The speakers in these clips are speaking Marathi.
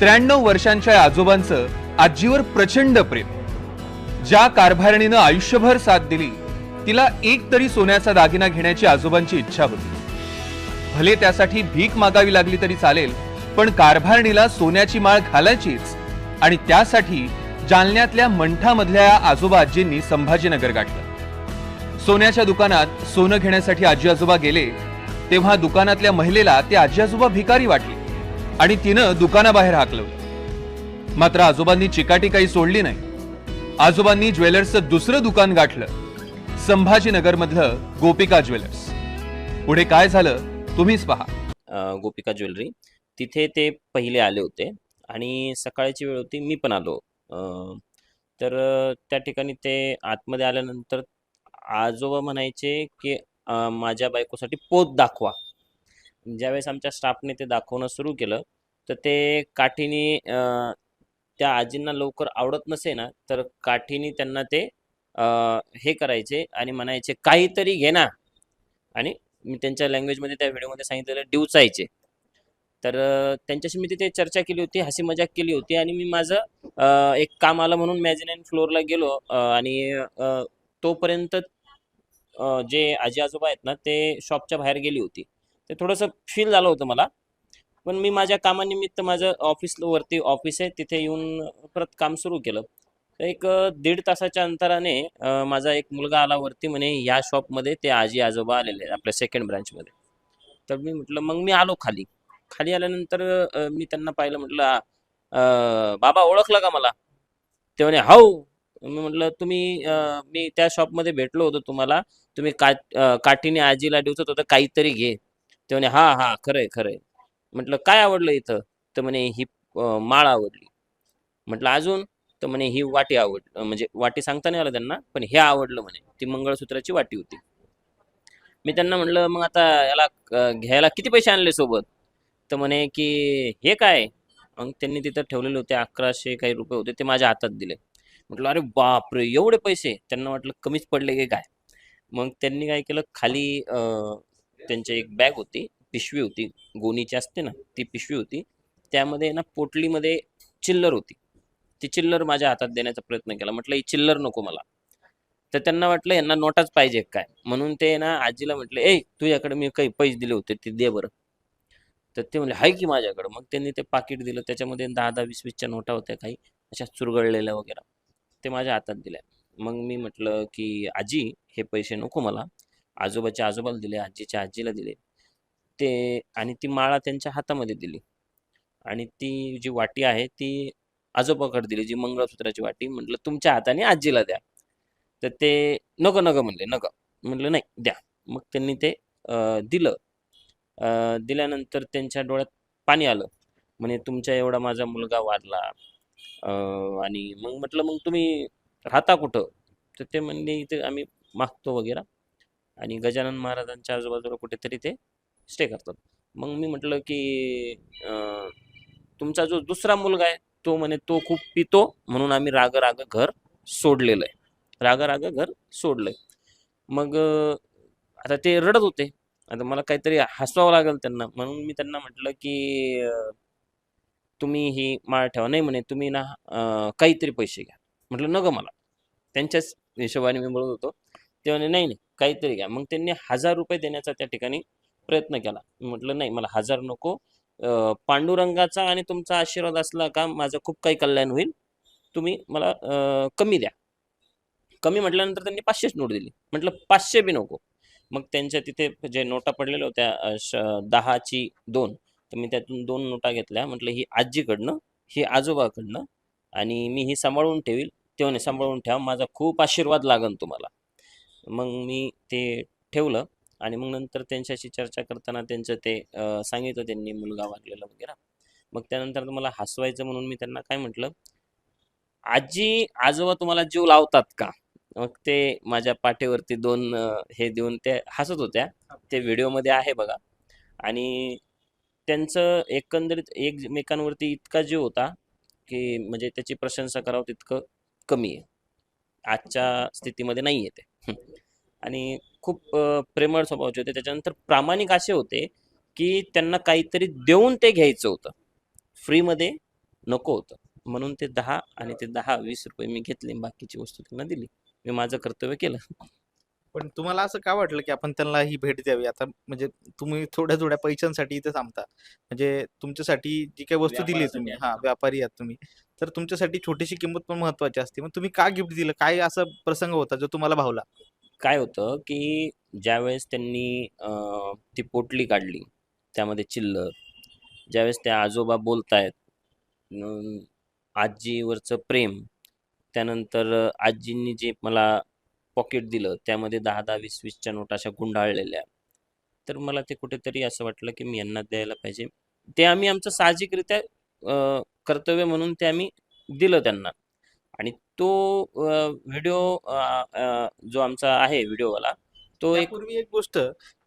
त्र्याण्णव वर्षांच्या या आजोबांचं आजीवर प्रचंड प्रेम. ज्या कारभारणीनं आयुष्यभर साथ दिली तिला एक तरी सोन्याचा दागिना घेण्याची आजोबांची इच्छा होती. भले त्यासाठी भीक मागावी लागली तरी चालेल पण कारभारणीला सोन्याची माळ घालायचीच आणि त्यासाठी जालन्यातल्या मंठामधल्या या आजोबा आजींनी संभाजीनगर गाठलं. सोन्याच्या दुकानात सोनं घेण्यासाठी आजी आजोबा गेले तेव्हा दुकानातल्या महिलेला ते आजी आजोबा भिकारी वाटले. आणि तिनं दुकानाबाहेर हाकलवलं. मात्र आजोबांनी चिकाटी काही सोडली नाही. आजोबांनी ज्वेलर्सचं दुसरं दुकान गाठलं. संभाजीनगरमधलं गोपिका ज्वेलर्स. पुढे काय झालं तुम्हीच पहा. गोपिका ज्वेलरी. तिथे ते पहिले आले होते आणि सकाळची वेळ होती मी पण आलो. तर त्या ठिकाणी ते आतमध्ये आल्यानंतर आजोबा म्हणायचे की माझ्या बायकोसाठी पोत दाखवा. ज्यावेळेस आमच्या स्टाफने ते दाखवणं सुरू केलं तर ते काठीने त्या आजींना लवकर आवडत नसे ना तर काठीने त्यांना ते हे करायचे आणि म्हणायचे काहीतरी घे ना. आणि मी त्यांच्या लँग्वेजमध्ये त्या व्हिडिओमध्ये सांगितलेलं डिवचायचे तर त्यांच्याशी मी तिथे चर्चा केली होती हसी मजाक केली होती आणि मी माझं एक काम आलं म्हणून मॅजिनाईन फ्लोअरला गेलो आणि तोपर्यंत जे आजी आजोबा आहेत ना ते शॉपच्या बाहेर गेली होती. ते थोडंसं फील झालं होतं मला. पण मी माझ्या कामानिमित्त माझं ऑफिस वरती ऑफिस आहे तिथे येऊन परत काम सुरू केलं. तर एक दीड तासाच्या अंतराने माझा एक मुलगा आला वरती म्हणे या शॉपमध्ये ते आजी आजोबा आलेले आपल्या सेकंड ब्रांचमध्ये तर मी म्हटलं मग मी आलो खाली. खाली आल्यानंतर मी त्यांना पाहिलं म्हटलं बाबा ओळखला का मला? ते म्हणे हाऊ. मी म्हटलं तुम्ही मी त्या शॉपमध्ये भेटलो होतो तुम्हाला. तुम्ही का काठीने आजीला दिवसत होतं काहीतरी घे. ते म्हणे हा हा खरंय खरंय. म्हटलं काय आवडलं इथं? तर म्हणे ही माळ आवडली. म्हटलं अजून? तर म्हणे ही वाटी आवड म्हणजे वाटी सांगता नाही आलं त्यांना पण हे आवडलं म्हणे ती मंगळसूत्राची वाटी होती. मी त्यांना म्हटलं मग आता याला घ्यायला किती पैसे आणले सोबत? तर म्हणे की हे काय? मग त्यांनी तिथं ठेवलेले होते अकराशे काही रुपये होते ते माझ्या हातात दिले. म्हटलं अरे बापरे एवढे पैसे? त्यांना वाटलं कमीच पडले की काय? मग त्यांनी काय केलं खाली त्यांची एक बॅग होती पिशवी होती गोणीची असते ना ती पिशवी होती. त्यामध्ये ना पोटलीमध्ये चिल्लर होती. ती चिल्लर माझ्या हातात देण्याचा प्रयत्न केला. म्हटलं ही चिल्लर नको मला. तर त्यांना वाटलं यांना नोटाच पाहिजे काय? म्हणून ते ना आजीला म्हटले ए तुझ्याकडे मी काही पैसे दिले होते ते दे बरं. तर ते म्हणले हाय की माझ्याकडं. मग त्यांनी ते पाकिट दिलं. त्याच्यामध्ये दहा दहा वीस वीसच्या नोटा होत्या काही अशा चुरगळलेल्या वगैरे. ते माझ्या हातात दिल्या. मग मी म्हटलं की आजी हे पैसे नको मला. आजोबाच्या आजोबाला दिले आजीच्या आजीला दिले. ते आणि ती माळा त्यांच्या हातामध्ये दिली. आणि ती जी वाटी आहे ती आजोबाकडे दिली जी मंगळसूत्राची वाटी म्हटलं तुमच्या हाताने आजीला द्या. तर ते नको नको म्हणले नको. म्हटलं नाही द्या. मग त्यांनी ते दिलं. दिल्यानंतर त्यांच्या डोळ्यात पाणी आलं. म्हणे तुमच्या एवढा माझा मुलगा वारला. आणि मग म्हटलं मग तुम्ही राहता कुठं? तर ते म्हणले इथे आम्ही मागतो वगैरे. आणि गजानन महाराजांच्या आजूबाजूला कुठेतरी ते स्टे करतात. मग मी म्हटलं की तुमचा जो दुसरा मुलगा आहे तो म्हणे तो खूप पितो म्हणून आम्ही राग राग घर सोडलेलं आहे. राग राग घर सोडलंय. मग आता ते रडत होते. आता मला काहीतरी हसवावं लागेल त्यांना. म्हणून मी त्यांना म्हटलं की तुम्ही ही माळ ठेवा. नाही म्हणे तुम्ही ना काहीतरी पैसे घ्या. म्हटलं नको मला. त्यांच्याच हिशोबाने मी बोलत होतो. ते म्हणे नाही नाही काहीतरी घ्या. मग त्यांनी हजार रुपये देण्याचा त्या ठिकाणी प्रयत्न केला. म्हटलं नाही मला हजार नको. पांडुरंगाचा आणि तुमचा आशीर्वाद असला का माझं खूप काही कल्याण होईल. तुम्ही मला कमी द्या. कमी म्हटल्यानंतर त्यांनी पाचशेच नोट दिली. म्हटलं पाचशे बी नको. मग त्यांच्या तिथे जे नोटा पडलेल्या होत्या दहाची दोन तर मी त्यातून दोन नोटा घेतल्या. म्हटलं ही आजीकडनं ही आजोबाकडनं आणि मी ही सांभाळून ठेवील. तेव्हा सांभाळून ठेवा. माझा खूप आशीर्वाद लागन तुम्हाला. मग मी ते ठेवलं आणि मग नंतर त्यांच्याशी चर्चा करताना त्यांचं ते सांगितलं त्यांनी मुलगा वागलेला वगैरे. मग त्यानंतर मला हसवायचं म्हणून मी त्यांना काय म्हटलं आजी आजोबा तुम्हाला जीव लावतात का? मग ते माझ्या पाठीवरती दोन हे देऊन ते हसत होत्या. ते व्हिडिओमध्ये आहे बघा. आणि त्यांचं एकंदरीत एकमेकांवरती इतका जीव होता की म्हणजे त्याची प्रशंसा करावं तितकं कमी आहे. आजच्या स्थितीमध्ये नाही आहे ते. आणि खूप प्रेमळ स्वभावाचे होते. त्याच्यानंतर प्रामाणिक असे होते की त्यांना काहीतरी देऊन ते घ्यायचं होतं. फ्रीमध्ये नको होतं. म्हणून ते दहा आणि ते दहा वीस रुपये मी घेतले. बाकीची वस्तू त्यांना दिली. मी माझं कर्तव्य केलं. पण तुम्हाला असं का वाटलं की आपण त्यांना ही भेट द्यावी? आता म्हणजे तुम्ही थोड्या थोड्या पैशांसाठी इथे थांबता. म्हणजे तुमच्यासाठी जी काही वस्तू दिली तुम्ही. हा व्यापारी आहात तुम्ही. तर तुमच्यासाठी छोटीशी किंमत पण महत्वाची असते. मग तुम्ही का गिफ्ट दिलं? काय असा प्रसंग होता जो तुम्हाला भावला? काय होतं की ज्यावेळेस त्यांनी अं, ती पोटली काढली त्यामध्ये चिल्लर ज्यावेळेस त्या आजोबा बोलतायत अं, आजीवरचं प्रेम त्यानंतर अं, आजींनी जे मला पॉकेट दिलं त्यामध्ये दहा दहा वीस वीसच्या नोटा अशा गुंडाळलेल्या. तर मला ते कुठेतरी असं वाटलं की मी यांना द्यायला पाहिजे. ते आम्ही आमचं साहजिकरित्या अं, कर्तव्य म्हणून ते आम्ही दिलं त्यांना. आणि तो व्हिडिओ जो आमचा आहे व्हिडिओवाला तो एक त्यापूर्वी एक गोष्ट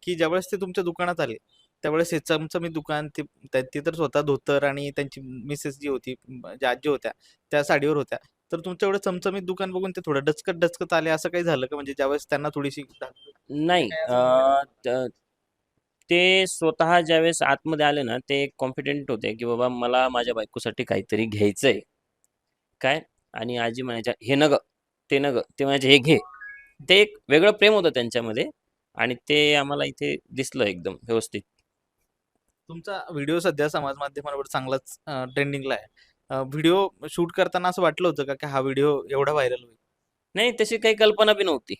की ज्यावेळेस ते तुमच्या दुकानात आले त्यावेळेस हे चमचमीत दुकान ते त्या- ते तर स्वतः धोतर आणि त्यांची मिसेस जी होती ज्या आजी होत्या त्या साडीवर होत्या. तर तुमच्या एवढं चमचमीत दुकान बघून ते थोडं डचकत डचकत आले असं काही झालं का? म्हणजे ज्यावेळेस त्यांना थोडीशी नाही काय असं अं, त- ते स्वतः ज्यावेळेस आतमध्ये आले ना ते कॉन्फिडेंट होते की बाबा मला माझ्या बायकोसाठी काहीतरी घ्यायचंय. काय? आणि आजी म्हणायच्या हे नग ते नग ते म्हणायचे हे घे. ते एक वेगळं प्रेम होतं त्यांच्यामध्ये आणि ते आम्हाला इथे दिसलं एकदम व्यवस्थित. तुमचा व्हिडिओ सध्या समाज माध्यमांवर चांगलाच ट्रेंडिंगला आहे. व्हिडिओ शूट करताना असं वाटलं होतं का की हा व्हिडिओ एवढा व्हायरल होईल? नाही तशी काही कल्पना बी नव्हती.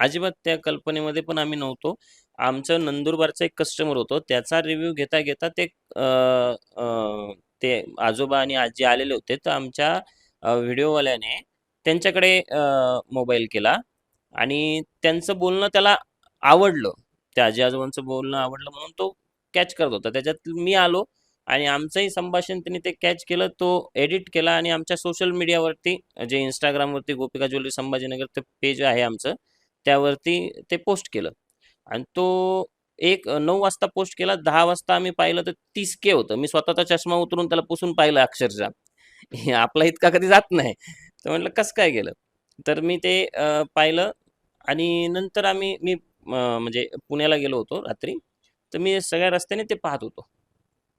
अजिबात त्या कल्पनेमध्ये पण आम्ही नव्हतो. आमचं नंदुरबारचं एक कस्टमर होतो. त्याचा रिव्ह्यू घेता घेता ते ते आजोबा आणि आजी आलेले होते. तर आमच्या व्हिडिओवाल्याने त्यांच्याकडे मोबाईल केला. आणि त्यांचं बोलणं त्याला आवडलं. त्या आजी आजोबांचं बोलणं आवडलं म्हणून तो कॅच करत होता. त्याच्यात मी आलो आणि आमचंही संभाषण त्यांनी ते कॅच केलं. तो एडिट केला आणि आमच्या सोशल मीडियावरती जे इंस्टाग्रामवरती गोपिका ज्वेलरी संभाजीनगर ते पेज आहे आमचं त्यावरती ते पोस्ट केलं. आणि तो एक नऊ वाजता पोस्ट केला दहा वाजता आम्ही पाहिलं तर तीस के होतं. मी स्वतःचा चष्मा उतरून त्याला पुसून पाहिलं अक्षरशः. आपला इतका कधी जात नाही. तर म्हटलं कसं काय गेलं? तर मी ते पाहिलं आणि नंतर आम्ही मी म्हणजे पुण्याला गेलो होतो रात्री. तर मी सगळ्या रस्त्याने ते पाहत होतो.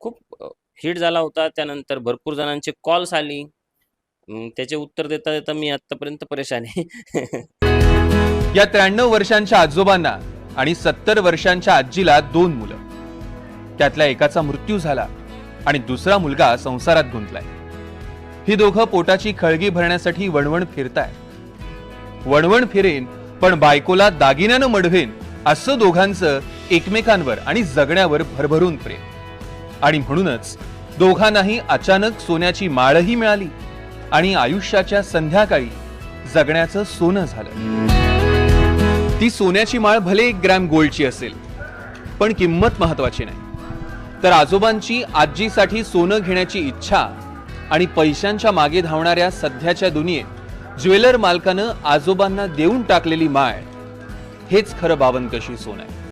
खूप हिट झाला होता. त्यानंतर भरपूर जणांचे कॉल्स आली. त्याचे उत्तर देता देता मी आत्तापर्यंत परेशान आहे. या त्र्याण्णव वर्षांच्या आजोबांना आणि सत्तर वर्षांच्या आजीला दोन मुलं. त्यातल्या एकाचा मृत्यू झाला आणि दुसरा मुलगा संसारात गुंतलाय. ही दोघं पोटाची खळगी भरण्यासाठी वणवण फिरताय. वणवण फिरेन पण बायकोला दागिन्यानं मडवेन असं दोघांचं एकमेकांवर आणि जगण्यावर भरभरून प्रेम. आणि म्हणूनच दोघांनाही अचानक सोन्याची माळही मिळाली आणि आयुष्याच्या संध्याकाळी जगण्याचं सोनं झालं. ती सोन्याची माळ भले एक ग्रॅम गोल्डची असेल पण किंमत महत्वाची नाही. तर आजोबांची आजीसाठी सोनं घेण्याची इच्छा आणि पैशांच्या मागे धावणाऱ्या सध्याच्या दुनियेत ज्वेलर मालकानं आजोबांना देऊन टाकलेली माळ हेच खरं बावनकशी सोनं आहे.